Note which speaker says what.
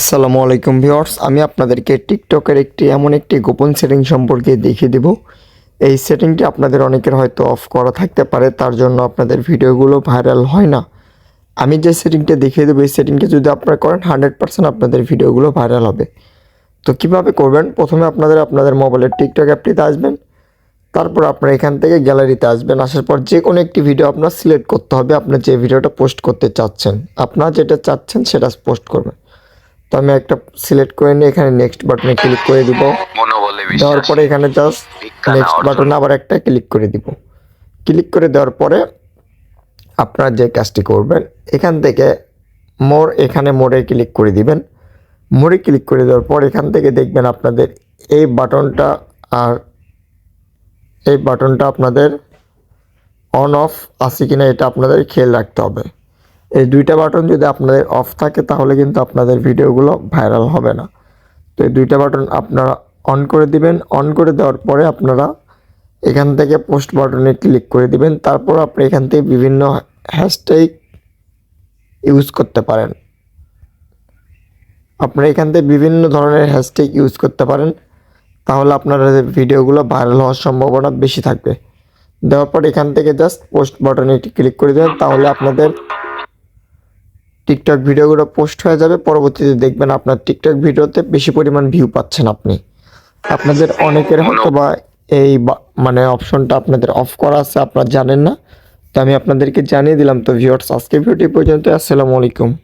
Speaker 1: আসসালামু আলাইকুম ভিউয়ার্স, আমি আপনাদেরকে টিকটকের একটি এমন একটি গোপন সেটিং সম্পর্কে দেখিয়ে দেব। এই সেটিংটি আপনাদের অনেকের হয়তো অফ করা থাকতে পারে, তার জন্য আপনাদের ভিডিওগুলো ভাইরাল হয় না। আমি যে সেটিংটা দেখিয়ে দেবো, এই সেটিংটা যদি আপনারা করেন হান্ড্রেড পার্সেন্ট আপনাদের ভিডিওগুলো ভাইরাল হবে। তো কীভাবে করবেন? প্রথমে আপনাদের আপনাদের মোবাইলের টিকটক অ্যাপটিতে আসবেন। তারপর আপনারা এখান থেকে গ্যালারিতে আসবেন। আসার পর যে কোনো একটি ভিডিও আপনার সিলেক্ট করতে হবে। আপনার যে ভিডিওটা পোস্ট করতে চাচ্ছেন, আপনার যেটা চাচ্ছেন সেটা পোস্ট করবেন। তো আমি একটা সিলেক্ট করে নিয়ে এখানে নেক্সট বাটনে ক্লিক করে দিব। দেওয়ার পরে এখানে জাস্ট নেক্সট বাটনে আবার একটা ক্লিক করে দিব। ক্লিক করে দেওয়ার পরে আপনারা যে কাজটি করবেন এখান থেকে মোর এখানে মোড়ে ক্লিক করে দিবেন। মোড়ে ক্লিক করে দেওয়ার পর এখান থেকে দেখবেন আপনাদের এই বাটনটা আর এই বাটনটা আপনাদের অন অফ আছে কিনা এটা আপনাদের খেয়াল রাখতে হবে। এই দুইটা বাটন যদি আপনাদের অফ থাকে, তাহলে কিন্তু আপনাদের ভিডিওগুলো ভাইরাল হবে না। তো এই দুইটা বাটন আপনারা অন করে দিবেন। অন করে দেওয়ার পরে আপনারা এখান থেকে পোস্ট বাটনে ক্লিক করে দিবেন। তারপর আপনি এখান থেকে বিভিন্ন হ্যাশট্যাগ ইউজ করতে পারেন। আপনারা এখান থেকে বিভিন্ন ধরনের হ্যাশট্যাগ ইউজ করতে পারেন। তাহলে আপনার ভিডিওগুলো ভাইরাল হওয়ার সম্ভাবনা বেশি থাকবে। দেওয়ার পর এখান থেকে জাস্ট পোস্ট বাটনে ক্লিক করে দেবেন। তাহলে আপনাদের টিকটক ভিডিওগুলো পোস্ট হয়ে যাবে পরবর্তীতে দেখবেন আপনার টিকটক ভিডিওতে বেশি পরিমাণ ভিউ পাচ্ছেন আপনি। আপনাদের অনেকের হয়তো বা এই বা- মানে অপশনটা আপনাদের অফ করা আছে আপনারা জানেন না। তো আমি আপনাদেরকে জানিয়ে দিলাম তো ভিউয়ার্স আজকে ভিডিওটি পর্যন্ত আসসালামু আলাইকুম।